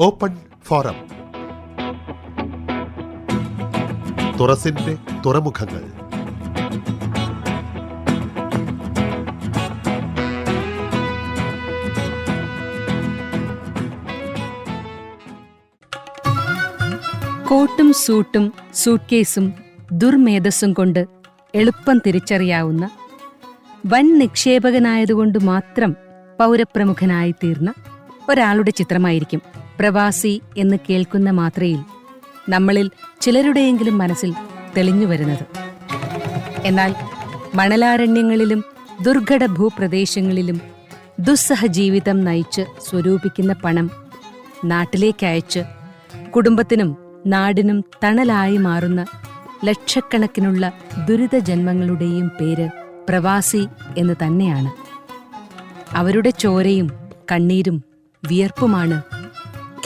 Open forum. തുറസിന്റെ തുറമുഖങ്ങൾ. കോട്ടും സൂട്ടും സൂട്ട്കേസും ദുർമേധസ്സും കൊണ്ട് എളുപ്പം തിരിച്ചറിയാവുന്ന വൻ നിക്ഷേപകനായതുകൊണ്ട് മാത്രം പൗരപ്രമുഖനായി തീർന്ന ഒരാളുടെ ചിത്രമായിരിക്കും പ്രവാസി എന്ന് കേൾക്കുന്ന മാത്രയിൽ നമ്മളിൽ ചിലരുടെയെങ്കിലും മനസ്സിൽ തെളിഞ്ഞു വരുന്നത്. എന്നാൽ മണലാരണ്യങ്ങളിലും ദുർഘട ഭൂപ്രദേശങ്ങളിലും ദുസ്സഹ ജീവിതം നയിച്ച് സ്വരൂപിക്കുന്ന പണം നാട്ടിലേക്കയച്ച് കുടുംബത്തിനും നാടിനും തണലായി മാറുന്ന ലക്ഷക്കണക്കിനുള്ള ദുരിത ജന്മങ്ങളുടെയും പേര് പ്രവാസി എന്ന് തന്നെയാണ്. അവരുടെ ചോരയും കണ്ണീരും വിയർപ്പുമാണ്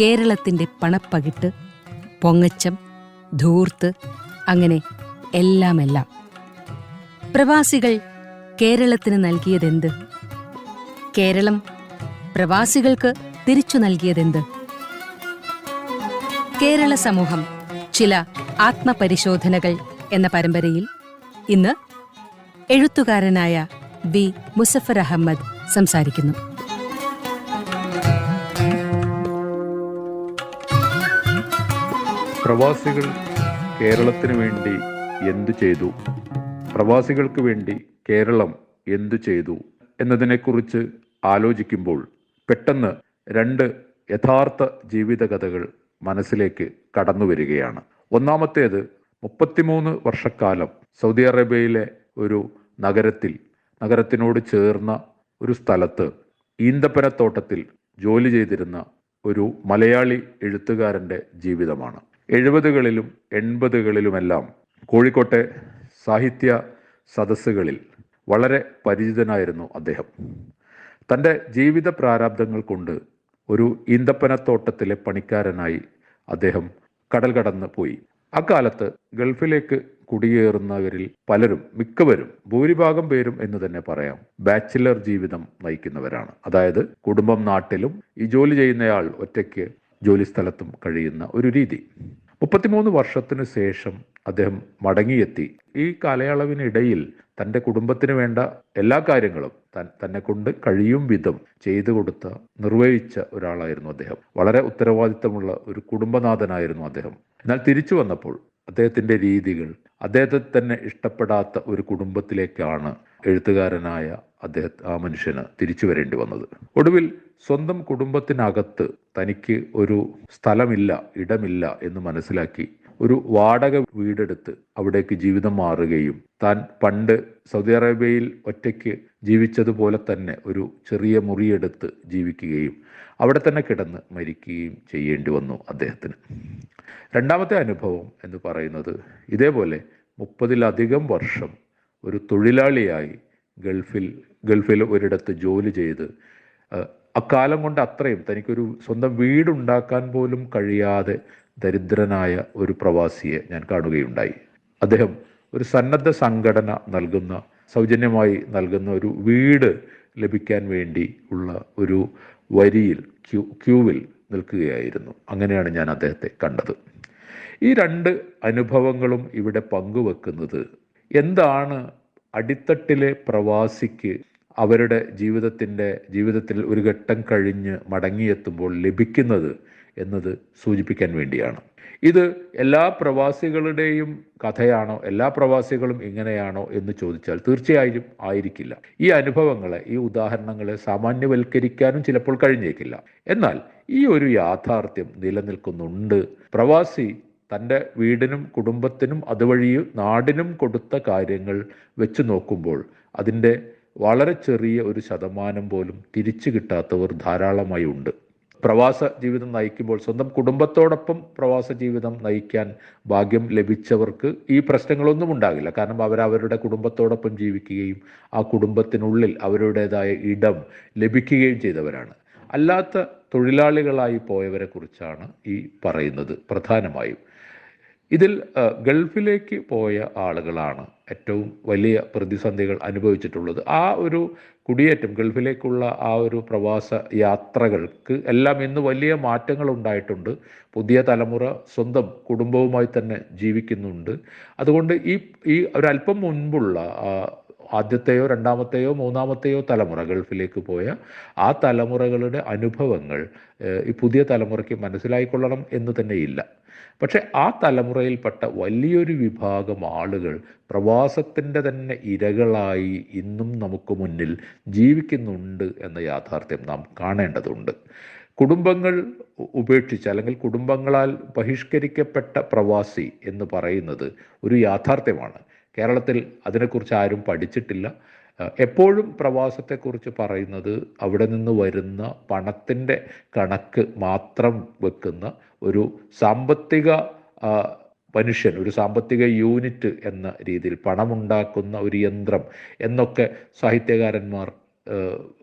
കേരളത്തിന്റെ പണപ്പകിട്ട് പൊങ്ങച്ചം ധൂർത്ത് അങ്ങനെ എല്ലാമെല്ലാം. പ്രവാസികൾ കേരളത്തിന് നൽകിയതെന്ത്? കേരളം പ്രവാസികൾക്ക് തിരിച്ചു നൽകിയതെന്ത്? കേരള സമൂഹം ചില ആത്മപരിശോധനകൾ എന്ന പരമ്പരയിൽ ഇന്ന് എഴുത്തുകാരനായ ബി മുസഫർ അഹമ്മദ് സംസാരിക്കുന്നു. പ്രവാസികൾ കേരളത്തിന് വേണ്ടി എന്തു ചെയ്തു? പ്രവാസികൾക്ക് വേണ്ടി കേരളം എന്തു ചെയ്തു? എന്നതിനെക്കുറിച്ച് ആലോചിക്കുമ്പോൾ പെട്ടെന്ന് രണ്ട് യഥാർത്ഥ ജീവിതകഥകൾ മനസ്സിലേക്ക് കടന്നു വരികയാണ്. ഒന്നാമത്തേത് മുപ്പത്തിമൂന്ന് വർഷക്കാലം സൗദി അറേബ്യയിലെ ഒരു നഗരത്തിൽ നഗരത്തിനോട് ചേർന്ന ഒരു സ്ഥലത്ത് ഈന്തപ്പനത്തോട്ടത്തിൽ ജോലി ചെയ്തിരുന്ന ഒരു മലയാളി എഴുത്തുകാരന്റെ ജീവിതമാണ്. എഴുപതുകളിലും എൺപതുകളിലുമെല്ലാം കോഴിക്കോട്ടെ സാഹിത്യ സദസ്സുകളിൽ വളരെ പരിചിതനായിരുന്നു അദ്ദേഹം. തന്റെ ജീവിത പ്രാരാബ്ദങ്ങൾ കൊണ്ട് ഒരു ഈന്തപ്പനത്തോട്ടത്തിലെ പണിക്കാരനായി അദ്ദേഹം കടൽ കടന്ന് പോയി. അക്കാലത്ത് ഗൾഫിലേക്ക് കുടിയേറുന്നവരിൽ പലരും മിക്കവരും ഭൂരിഭാഗം പേരും എന്ന് തന്നെ പറയാം ബാച്ചിലർ ജീവിതം നയിക്കുന്നവരാണ്. അതായത് കുടുംബം നാട്ടിലും ഈ ജോലി ചെയ്യുന്നയാൾ ഒറ്റയ്ക്ക് ജോലി സ്ഥലത്തും കഴിയുന്ന ഒരു രീതി. മുപ്പത്തിമൂന്ന് വർഷത്തിനു ശേഷം അദ്ദേഹം മടങ്ങിയെത്തി. ഈ കാലയളവിനിടയിൽ തന്റെ കുടുംബത്തിന് വേണ്ട എല്ലാ കാര്യങ്ങളും തന്നെ കൊണ്ട് കഴിയും വിധം ചെയ്തു കൊടുത്ത നിർവഹിച്ച ഒരാളായിരുന്നു അദ്ദേഹം. വളരെ ഉത്തരവാദിത്തമുള്ള ഒരു കുടുംബനാഥനായിരുന്നു അദ്ദേഹം. എന്നാൽ തിരിച്ചു വന്നപ്പോൾ അദ്ദേഹത്തിന്റെ രീതികൾ അദ്ദേഹത്തെ തന്നെ ഇഷ്ടപ്പെടാത്ത ഒരു കുടുംബത്തിലേക്കാണ് എഴുത്തുകാരനായ അദ്ദേഹത്തെ ആ മനുഷ്യന് തിരിച്ചു വരേണ്ടി വന്നത്. ഒടുവിൽ സ്വന്തം കുടുംബത്തിനകത്ത് തനിക്ക് ഒരു സ്ഥലമില്ല ഇടമില്ല എന്ന് മനസ്സിലാക്കി ഒരു വാടക വീടെടുത്ത് അവിടേക്ക് ജീവിതം മാറുകയും താൻ പണ്ട് സൗദി അറേബ്യയിൽ ഒറ്റയ്ക്ക് ജീവിച്ചതുപോലെ തന്നെ ഒരു ചെറിയ മുറിയെടുത്ത് ജീവിക്കുകയും അവിടെ തന്നെ കിടന്ന് മരിക്കുകയും ചെയ്യേണ്ടി വന്നു അദ്ദേഹത്തിന്. രണ്ടാമത്തെ അനുഭവം എന്ന് പറയുന്നത് ഇതേപോലെ മുപ്പതിലധികം വർഷം ഒരു തൊഴിലാളിയായി ഗൾഫിൽ ഗൾഫിൽ ഒരിടത്ത് ജോലി ചെയ്ത് അക്കാലം കൊണ്ട് അത്രയും തനിക്കൊരു സ്വന്തം വീടുണ്ടാക്കാൻ പോലും കഴിയാതെ ദരിദ്രനായ ഒരു പ്രവാസിയെ ഞാൻ കാണുകയുണ്ടായി. അദ്ദേഹം ഒരു സന്നദ്ധ സംഘടന നൽകുന്ന സൗജന്യമായി നൽകുന്ന ഒരു വീട് ലഭിക്കാൻ വേണ്ടി ഉള്ള ഒരു വരിയിൽ ക്യൂ ക്യൂവിൽ നിൽക്കുകയായിരുന്നു. അങ്ങനെയാണ് ഞാൻ അദ്ദേഹത്തെ കണ്ടത്. ഈ രണ്ട് അനുഭവങ്ങളും ഇവിടെ പങ്കുവെക്കുന്നത് എന്താണ് അടിത്തട്ടിലെ പ്രവാസിക്ക് അവരുടെ ജീവിതത്തിന്റെ ജീവിതത്തിൽ ഒരു ഘട്ടം കഴിഞ്ഞ് മടങ്ങിയെത്തുമ്പോൾ ലഭിക്കുന്നത് എന്നത് സൂചിപ്പിക്കാൻ വേണ്ടിയാണ്. ഇത് എല്ലാ പ്രവാസികളുടെയും കഥയാണോ എല്ലാ പ്രവാസികളും ഇങ്ങനെയാണോ എന്ന് ചോദിച്ചാൽ തീർച്ചയായും ആയിരിക്കില്ല. ഈ അനുഭവങ്ങളെ ഈ ഉദാഹരണങ്ങളെ സാമാന്യവൽക്കരിക്കാനും ചിലപ്പോൾ കഴിഞ്ഞേക്കില്ല. എന്നാൽ ഈ ഒരു യാഥാർത്ഥ്യം നിലനിൽക്കുന്നുണ്ട്. പ്രവാസി തന്റെ വീടിനും കുടുംബത്തിനും അതുവഴി നാടിനും കൊടുത്ത കാര്യങ്ങൾ വെച്ച് നോക്കുമ്പോൾ അതിന്റെ വളരെ ചെറിയ ഒരു ശതമാനം പോലും തിരിച്ചു കിട്ടാത്തവർ ധാരാളമായി ഉണ്ട്. പ്രവാസ ജീവിതം നയിക്കുമ്പോൾ സ്വന്തം കുടുംബത്തോടൊപ്പം പ്രവാസ ജീവിതം നയിക്കാൻ ഭാഗ്യം ലഭിച്ചവർക്ക് ഈ പ്രശ്നങ്ങളൊന്നും ഉണ്ടാകില്ല. കാരണം അവർ അവരുടെ കുടുംബത്തോടൊപ്പം ജീവിക്കുകയും ആ കുടുംബത്തിനുള്ളിൽ അവരുടേതായ ഇടം ലഭിക്കുകയും ചെയ്തവരാണ്. അല്ലാത്ത തൊഴിലാളികളായി പോയവരെ കുറിച്ചാണ് ഈ പറയുന്നത് പ്രധാനമായും. ഇതിൽ ഗൾഫിലേക്ക് പോയ ആളുകളാണ് ഏറ്റവും വലിയ പ്രതിസന്ധികൾ അനുഭവിച്ചിട്ടുള്ളത്. ആ ഒരു കുടിയേറ്റം ഗൾഫിലേക്കുള്ള ആ ഒരു പ്രവാസ യാത്രകൾക്ക് എല്ലാം ഇന്ന് വലിയ മാറ്റങ്ങൾ ഉണ്ടായിട്ടുണ്ട്. പുതിയ തലമുറ സ്വന്തം കുടുംബവുമായി തന്നെ ജീവിക്കുന്നുണ്ട്. അതുകൊണ്ട് ഈ ഈ ഒരല്പം മുൻപുള്ള ആദ്യത്തെയോ രണ്ടാമത്തെയോ മൂന്നാമത്തെയോ തലമുറ ഗൾഫിലേക്ക് പോയ ആ തലമുറകളുടെ അനുഭവങ്ങൾ ഈ പുതിയ തലമുറയ്ക്ക് മനസ്സിലായിക്കൊള്ളണം എന്ന് തന്നെയില്ല പക്ഷെ ആ തലമുറയിൽപ്പെട്ട വലിയൊരു വിഭാഗം ആളുകൾ പ്രവാസത്തിന്റെ തന്നെ ഇരകളായി ഇന്നും നമുക്ക് മുന്നിൽ ജീവിക്കുന്നുണ്ട് എന്ന യാഥാർത്ഥ്യം നാം കാണേണ്ടതുണ്ട്. കുടുംബങ്ങൾ ഉപേക്ഷിച്ച് അല്ലെങ്കിൽ കുടുംബങ്ങളാൽ ബഹിഷ്കരിക്കപ്പെട്ട പ്രവാസി എന്ന് പറയുന്നത് ഒരു യാഥാർത്ഥ്യമാണ്. കേരളത്തിൽ അതിനെക്കുറിച്ച് ആരും പഠിച്ചിട്ടില്ല. എപ്പോഴും പ്രവാസത്തെക്കുറിച്ച് പറയുന്നത് അവിടെ നിന്ന് വരുന്ന പണത്തിന്റെ കണക്ക് മാത്രം വെക്കുന്ന ഒരു സാമ്പത്തിക മനുഷ്യൻ ഒരു സാമ്പത്തിക യൂണിറ്റ് എന്ന രീതിയിൽ പണമുണ്ടാക്കുന്ന ഒരു യന്ത്രം എന്നൊക്കെ സാഹിത്യകാരന്മാർ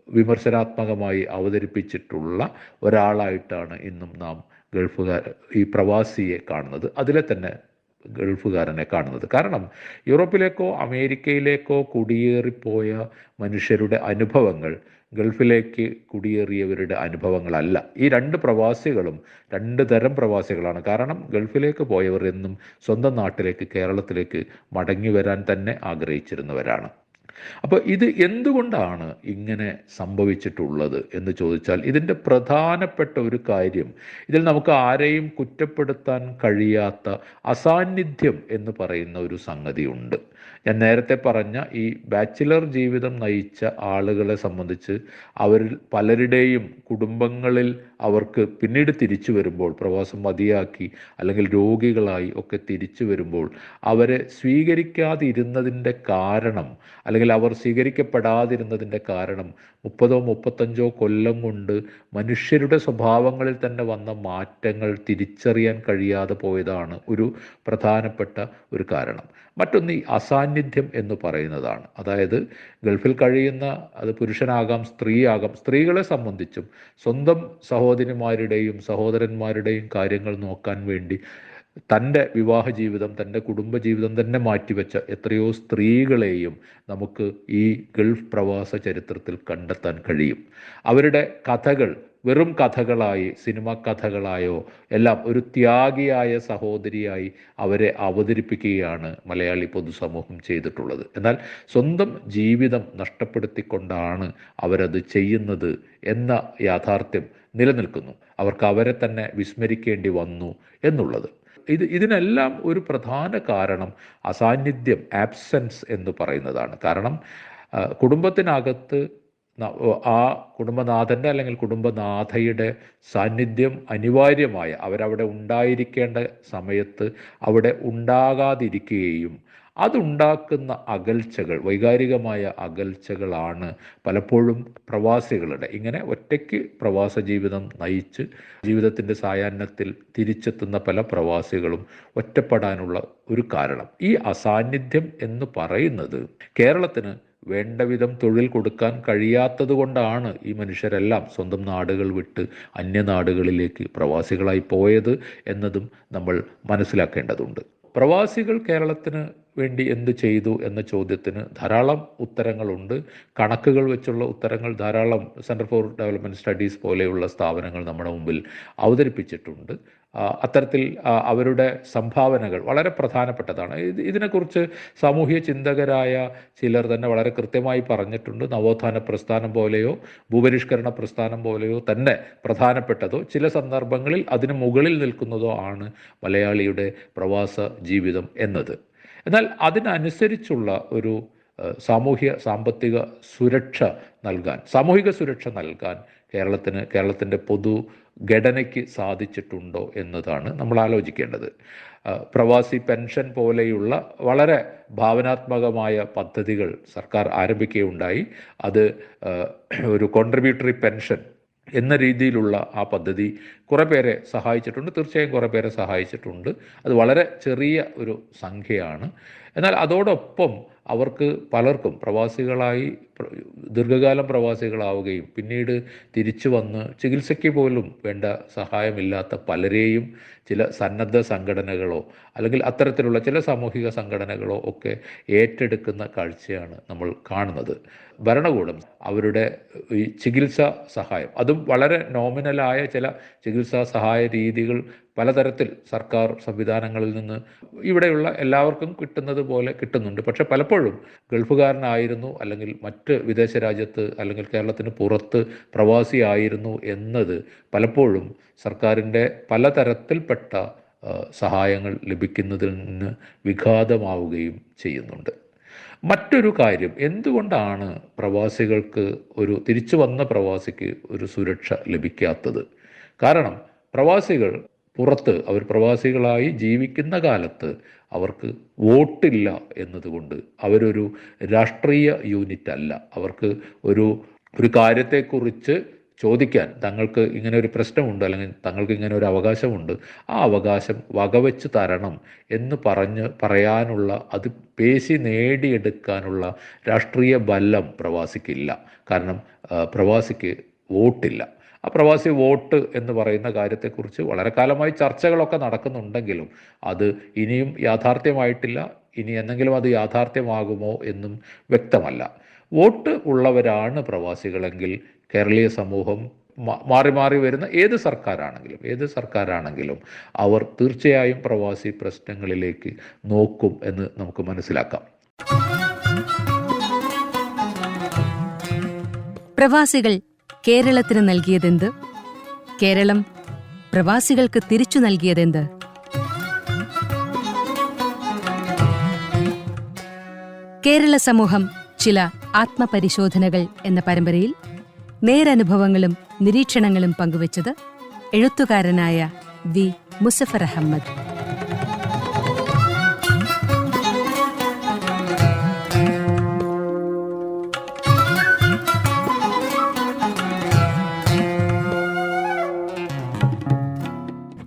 വിമർശനാത്മകമായി അവതരിപ്പിച്ചിട്ടുള്ള ഒരാളായിട്ടാണ് ഇന്നും നാം ഗൾഫുകാർ ഈ പ്രവാസിയെ കാണുന്നത്. അതിലെ തന്നെ ഗൾഫുകാരനെ കാണുന്നത്. കാരണം യൂറോപ്പിലേക്കോ അമേരിക്കയിലേക്കോ കുടിയേറിപ്പോയ മനുഷ്യരുടെ അനുഭവങ്ങൾ ഗൾഫിലേക്ക് കുടിയേറിയവരുടെ അനുഭവങ്ങളല്ല. ഈ രണ്ട് പ്രവാസികളും രണ്ട് തരം പ്രവാസികളാണ്. കാരണം ഗൾഫിലേക്ക് പോയവർ എന്നും സ്വന്തം നാട്ടിലേക്ക് കേരളത്തിലേക്ക് മടങ്ങി വരാൻ തന്നെ ആഗ്രഹിച്ചിരുന്നവരാണ്. അപ്പോൾ ഇത് എന്തുകൊണ്ടാണ് ഇങ്ങനെ സംഭവിച്ചിട്ടുള്ളത് എന്ന് ചോദിച്ചാൽ ഇതിന്റെ പ്രധാനപ്പെട്ട ഒരു കാര്യം ഇതിൽ നമുക്ക് ആരെയും കുറ്റപ്പെടുത്താൻ കഴിയാത്ത അസാന്നിധ്യം എന്ന് പറയുന്ന ഒരു സംഗതിയുണ്ട് ഞാൻ നേരത്തെ പറഞ്ഞ ഈ ബാച്ചിലർ ജീവിതം നയിച്ച ആളുകളെ സംബന്ധിച്ച് അവരിൽ പലരുടെയും കുടുംബങ്ങളിൽ അവർക്ക് പിന്നീട് തിരിച്ചു വരുമ്പോൾ പ്രവാസം മതിയാക്കി അല്ലെങ്കിൽ രോഗികളായി ഒക്കെ തിരിച്ചു വരുമ്പോൾ അവരെ സ്വീകരിക്കാതിരുന്നതിന്റെ കാരണം അല്ലെങ്കിൽ അവർ സ്വീകരിക്കപ്പെടാതിരുന്നതിന്റെ കാരണം മുപ്പതോ മുപ്പത്തഞ്ചോ കൊല്ലം കൊണ്ട് മനുഷ്യരുടെ സ്വഭാവങ്ങളിൽ തന്നെ വന്ന മാറ്റങ്ങൾ തിരിച്ചറിയാൻ കഴിയാതെ പോയതാണ് ഒരു പ്രധാനപ്പെട്ട ഒരു കാരണം. മറ്റൊന്ന് ഈ അസാന്നിധ്യം എന്ന് പറയുന്നതാണ്. അതായത് ഗൾഫിൽ കഴിയുന്ന അത് പുരുഷനാകാം സ്ത്രീയാകാം സ്ത്രീകളെ സംബന്ധിച്ചും സ്വന്തം സഹോദരിമാരുടെയും സഹോദരന്മാരുടെയും കാര്യങ്ങൾ നോക്കാൻ വേണ്ടി തന്റെ വിവാഹ ജീവിതം തന്റെ കുടുംബ ജീവിതം തന്നെ മാറ്റിവെച്ച എത്രയോ സ്ത്രീകളെയും നമുക്ക് ഈ ഗൾഫ് പ്രവാസ ചരിത്രത്തിൽ കണ്ടെത്താൻ കഴിയും. അവരുടെ കഥകൾ വെറും കഥകളായി സിനിമ കഥകളായോ എല്ലാം ഒരു ത്യാഗിയായ സഹോദരിയായി അവരെ അവതരിപ്പിക്കുകയാണ് മലയാളി പൊതുസമൂഹം ചെയ്തിട്ടുള്ളത്. എന്നാൽ സ്വന്തം ജീവിതം നഷ്ടപ്പെടുത്തിക്കൊണ്ടാണ് അവരത് ചെയ്യുന്നത് എന്ന യാഥാർത്ഥ്യം നിലനിൽക്കുന്നു. അവർക്ക് അവരെ തന്നെ വിസ്മരിക്കേണ്ടി വന്നു എന്നുള്ളത്. ഇത് ഇതിനെല്ലാം ഒരു പ്രധാന കാരണം അസാന്നിധ്യം ആബ്സെൻസ് എന്ന് പറയുന്നതാണ്. കാരണം കുടുംബത്തിനകത്ത് ആ കുടുംബനാഥന്റെ അല്ലെങ്കിൽ കുടുംബനാഥയുടെ സാന്നിധ്യം അനിവാര്യമായ അവരവിടെ ഉണ്ടായിരിക്കേണ്ട സമയത്ത് അവിടെ ഉണ്ടാകാതിരിക്കുകയും അതുണ്ടാക്കുന്ന അകൽച്ചകൾ വൈകാരികമായ അകൽച്ചകളാണ് പലപ്പോഴും പ്രവാസികളുടെ. ഇങ്ങനെ ഒറ്റയ്ക്ക് പ്രവാസ ജീവിതം നയിച്ച് ജീവിതത്തിന്റെ സായാഹ്നത്തിൽ തിരിച്ചെത്തുന്ന പല പ്രവാസികളും ഒറ്റപ്പെടാനുള്ള ഒരു കാരണം. ഈ അസാന്നിധ്യം എന്ന് പറയുന്നത് കേരളത്തിന് വേണ്ടവിധം തൊഴിൽ കൊടുക്കാൻ കഴിയാത്തത് കൊണ്ടാണ് ഈ മനുഷ്യരെല്ലാം സ്വന്തം നാടുകൾ വിട്ട് അന്യനാടുകളിലേക്ക് പ്രവാസികളായി പോയത് എന്നതും നമ്മൾ മനസ്സിലാക്കേണ്ടതുണ്ട്. പ്രവാസികൾ കേരളത്തിന് വേണ്ടി എന്ത് ചെയ്തു എന്ന ചോദ്യത്തിന് ധാരാളം ഉത്തരങ്ങളുണ്ട്. കണക്കുകൾ വെച്ചുള്ള ഉത്തരങ്ങൾ ധാരാളം സെന്റർ ഫോർ ഡെവലപ്മെന്റ് സ്റ്റഡീസ് പോലെയുള്ള സ്ഥാപനങ്ങൾ നമ്മുടെ മുമ്പിൽ അവതരിപ്പിച്ചിട്ടുണ്ട്. അത്തരത്തിൽ അവരുടെ സംഭാവനകൾ വളരെ പ്രധാനപ്പെട്ടതാണ്. ഇത് ഇതിനെക്കുറിച്ച് സാമൂഹ്യ ചിന്തകരായ ചിലർ തന്നെ വളരെ കൃത്യമായി പറഞ്ഞിട്ടുണ്ട്. നവോത്ഥാന പ്രസ്ഥാനം പോലെയോ ഭൂപരിഷ്കരണ പ്രസ്ഥാനം പോലെയോ തന്നെ പ്രധാനപ്പെട്ടതോ ചില സന്ദർഭങ്ങളിൽ അതിന് മുകളിൽ നിൽക്കുന്നതോ ആണ് മലയാളിയുടെ പ്രവാസ ജീവിതം എന്നത്. എന്നാൽ അതിനനുസരിച്ചുള്ള ഒരു സാമൂഹ്യ സാമ്പത്തിക സുരക്ഷ നൽകാൻ സാമൂഹിക സുരക്ഷ നൽകാൻ കേരളത്തിന് കേരളത്തിന്റെ പൊതു ഘടനയ്ക്ക് സാധിച്ചിട്ടുണ്ടോ എന്നതാണ് നമ്മൾ ആലോചിക്കേണ്ടത്. പ്രവാസി പെൻഷൻ പോലെയുള്ള വളരെ ഭാവനാത്മകമായ പദ്ധതികൾ സർക്കാർ ആരംഭിക്കുകയുണ്ടായി. അത് ഒരു കോൺട്രിബ്യൂട്ടറി പെൻഷൻ എന്ന രീതിയിലുള്ള ആ പദ്ധതി കുറേ പേരെ സഹായിച്ചിട്ടുണ്ട്. തീർച്ചയായും കുറേ പേരെ സഹായിച്ചിട്ടുണ്ട്. അത് വളരെ ചെറിയ ഒരു സംഖ്യയാണ്. എന്നാൽ അതോടൊപ്പം അവർക്ക് പലർക്കും പ്രവാസികളായി ദീർഘകാലം പ്രവാസികളാവുകയും പിന്നീട് തിരിച്ചു വന്ന് ചികിത്സയ്ക്ക് പോലും വേണ്ട സഹായമില്ലാത്ത പലരെയും ചില സന്നദ്ധ സംഘടനകളോ അല്ലെങ്കിൽ അത്തരത്തിലുള്ള ചില സാമൂഹിക സംഘടനകളോ ഒക്കെ ഏറ്റെടുക്കുന്ന കാഴ്ചയാണ് നമ്മൾ കാണുന്നത്. ഭരണകൂടം അവരുടെ ഈ ചികിത്സാ സഹായം അതും വളരെ നോമിനലായ ചില ചികിത്സാ സഹായ രീതികൾ പലതരത്തിൽ സർക്കാർ സംവിധാനങ്ങളിൽ നിന്ന് ഇവിടെയുള്ള എല്ലാവർക്കും കിട്ടുന്നത് പോലെ കിട്ടുന്നുണ്ട്. പക്ഷെ പലപ്പോഴും ഗൾഫുകാരനായിരുന്നു അല്ലെങ്കിൽ മറ്റ് വിദേശ രാജ്യത്ത് അല്ലെങ്കിൽ കേരളത്തിന് പുറത്ത് പ്രവാസിയായിരുന്നു എന്നത് പലപ്പോഴും സർക്കാരിന്റെ പലതരത്തിൽപ്പെട്ട സഹായങ്ങൾ ലഭിക്കുന്നതിൽ നിന്ന് വിഘാതമാവുകയും ചെയ്യുന്നുണ്ട്. മറ്റൊരു കാര്യം എന്തുകൊണ്ടാണ് പ്രവാസികൾക്ക് ഒരു തിരിച്ചു വന്ന പ്രവാസിക്ക് ഒരു സുരക്ഷ ലഭിക്കാത്തത്? കാരണം പ്രവാസികൾ പുറത്ത് അവർ പ്രവാസികളായി ജീവിക്കുന്ന കാലത്ത് അവർക്ക് വോട്ടില്ല എന്നതുകൊണ്ട് അവരൊരു രാഷ്ട്രീയ യൂണിറ്റ് അല്ല അവർക്ക് ഒരു ഒരു കാര്യത്തെക്കുറിച്ച് ചോദിക്കാൻ തങ്ങൾക്ക് ഇങ്ങനെ ഒരു പ്രശ്നമുണ്ട് അല്ലെങ്കിൽ തങ്ങൾക്ക് ഇങ്ങനെ ഒരു അവകാശമുണ്ട് ആ അവകാശം വകവെച്ച് തരണം എന്ന് പറഞ്ഞ് പറയാനുള്ള അത് പേശി നേടിയെടുക്കാനുള്ള രാഷ്ട്രീയ ബലം പ്രവാസിക്കില്ല. കാരണം പ്രവാസിക്ക് വോട്ടില്ല. ആ പ്രവാസി വോട്ട് എന്ന് പറയുന്ന കാര്യത്തെക്കുറിച്ച് വളരെ കാലമായി ചർച്ചകളൊക്കെ നടക്കുന്നുണ്ടെങ്കിലും അത് ഇനിയും യാഥാർത്ഥ്യമായിട്ടില്ല. ഇനി എന്തെങ്കിലും അത് യാഥാർത്ഥ്യമാകുമോ എന്നും വ്യക്തമല്ല. വോട്ട് ഉള്ളവരാണ് പ്രവാസികളെങ്കിൽ കേരളീയ സമൂഹം മാറി മാറി വരുന്ന ഏത് സർക്കാരാണെങ്കിലും ഏത് സർക്കാരാണെങ്കിലും അവർ തീർച്ചയായും പ്രവാസി പ്രശ്നങ്ങളിലേക്ക് നോക്കും എന്ന് നമുക്ക് മനസ്സിലാക്കാം. പ്രവാസികൾ കേരളത്തിന് നൽകിയതെന്ത്? കേരളം പ്രവാസികൾക്ക് തിരിച്ചു നൽകിയതെന്ത്? കേരള സമൂഹം ചില ആത്മപരിശോധനകൾ എന്ന പരമ്പരയിൽ നേരനുഭവങ്ങളും നിരീക്ഷണങ്ങളും പങ്കുവച്ചത് എഴുത്തുകാരനായ V Musafar Ahammad.